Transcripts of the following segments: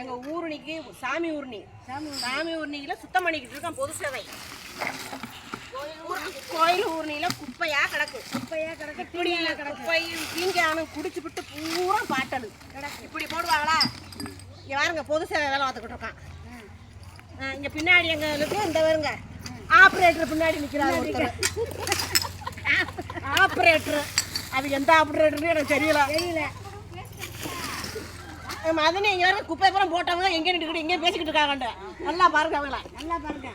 எங்க ஊருணிக்கு சாமி ஊர்ணி. சாமி ஊர்ணியில சுத்தம் பண்ணிக்கிட்டு இருக்கோம் பொது சேவை. கோயில் ஊர்ணியில குப்பையா கிடக்கு. குப்பையா கிடக்கு இப்படி குப்பை தீங்கானு குடிச்சு விட்டு பூரா பாட்டலு இப்படி போடுவாங்களா? இங்க பாருங்க பொது சேவை வேலை பார்த்துக்கிட்டு இருக்கான். இங்க பின்னாடி எங்களுக்கு இந்த வருங்க ஆப்ரேட்டர் பின்னாடி நிக்கிறாரு ஒருத்தர். ஆப்ரேட்டர். அது எந்த ஆப்ரேட்டர்னு எனக்கு தெரியல. தெரியல. மதனி இங்க வர குப்பை பூரா போட்டவங்க எங்க நின்றுக்கிட்டு எங்க பேசிக்கிட்டு இருக்காங்க நல்லா பாருங்க அவங்கள. நல்லா பாருங்க.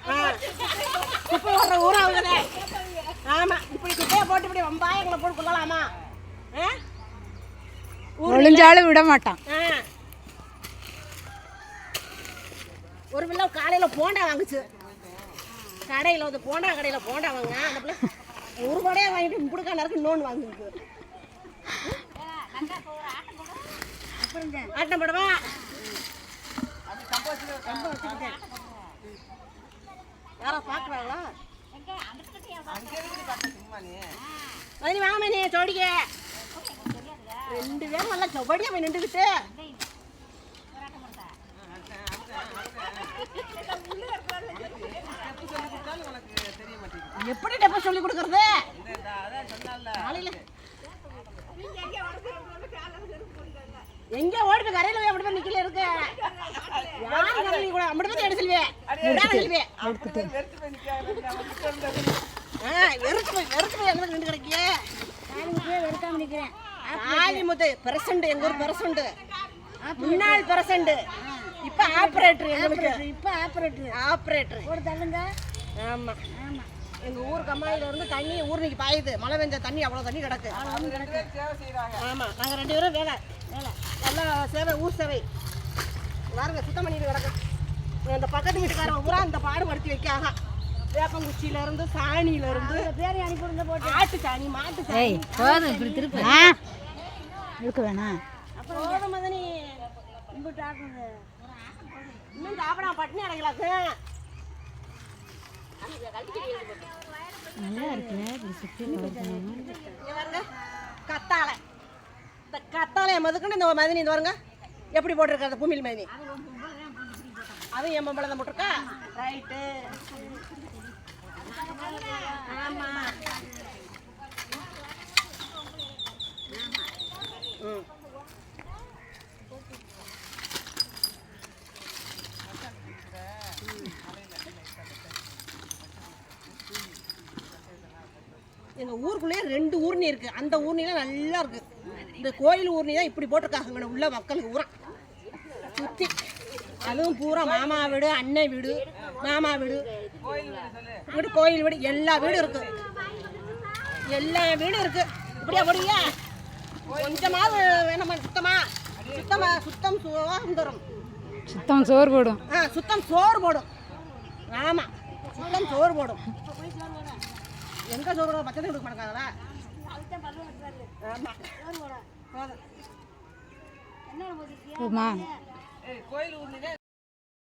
குப்பை போடுற ஊரா அவங்க ஆமா இப்படி குப்பையை போட்டு இப்படி வம்பாயங்களை போட்டு கொள்ளலாமா ஆ? ஒளிஞ்சாலும் விட மாட்டான். ஆ. ஒரு பிள்ளை காலையில போண்டா வாங்குச்சு. கடையில வந்து போண்டா கடையில போண்டா வாங்க அந்த பிள்ளை ஒரு வடையை வாங்கிட்டு முடுக்கா நேரத்துக்கு இன்னொன்று வாங்குது. ஆட்டம் போடவா யாரா பாக்குறாங்களா வாங்க மணி ஜோடிக்க. ரெண்டு பேரும் நல்லா செவடியா போய் நின்றுக்கிட்டு. எப்படி டப்ப சொல்லி கொடுக்கறது? காலையில எங்க ஓடி போய் கரையில போய் அப்படி போய் நிக்கல இருக்கு. யாரு கரையில கூட அப்படி போய் எடுத்து செல்வே செல்வே ஆ வெறுத்து போய் வெறுத்து போய் எங்க நின்று கிடக்கியே? வெறுக்காம நிக்கிறேன் ஆலிமுத்து பிரசண்ட் எங்க ஊர் பிரசண்ட். முன்னாள் பிரசண்ட். இப்ப ஆபரேட்டர் எங்களுக்கு. இப்ப ஆப்பரேட்டர். ஆபரேட்டர் ஒரு தள்ளுங்க ஆமா. எங்க ஊர் கம்மாயில இருந்து தண்ணி ஊர்னிக்கு பாயுது. மழை பெஞ்ச தண்ணி அவ்வளவு தண்ணி கிடக்கு. ஆமா. நாங்க ரெண்டு பேரும் வேலை. நல்லா சேவை ஊர் சேவை. பாருங்க சுத்தம் பண்ணிட்டு கிடக்கு. இந்த பக்கத்து வீட்டுக்காரங்க பூரா இந்த பாடுபடுத்தி வைக்காக வேப்பங்குச்சியில இருந்து சாணியில இருந்து பேரை அனுப்பிடுங்க போட்டு. ஆட்டு சாணி மாட்டு சாணி. ஏய் போதும் இப்படி திருப்பி. ஆ? இழுக்க வேணாம். போதும் மதனி. கும்பிட்டு ஆட்டுங்க இன்னும் சாப்பிடாம பட்டினி அடைக்கலாக்கு. நல்லா இருக்குல்ல இப்படி சுற்றி பார்க்கணும் இங்க பாருங்க கத்தாழை இந்த கத்தாழை மதுக்குன்னு இந்த மதினி இந்த பாருங்க. எப்படி போட்டிருக்காரு பூமியில் மதினி? அதுவும் என் மம்பளை தான் போட்டிருக்கா? ரைட்டு ஆமா. ம் எங்கள் ஊருக்குள்ளேயே ரெண்டு ஊர்னி இருக்கு. அந்த ஊர்னிலாம் நல்லா இருக்கு. இந்த கோயில் ஊர்னி தான் இப்படி போட்டிருக்காங்க உள்ள மக்களுக்கு ஊரா சுற்றி அதுவும் பூரா மாமா வீடு அண்ணன் வீடு மாமா வீடு. வீடு கோயில் வீடு எல்லா வீடும் இருக்கு. எல்லா வீடும் இருக்கு. இப்படியா போடுவியா கொஞ்சமாவது வேணுமா? சுத்தமா? சுத்தமா சுத்தம் சுதந்திரம் சுத்தம் சோறு போடும். ஆ சுத்தம் சோறு போடும். ஆமா சுத்தம் சோறு போடும். எங்க சோறு பச்சை கொடுக்க மாட்டாங்களா? ஆமா போதும் போமா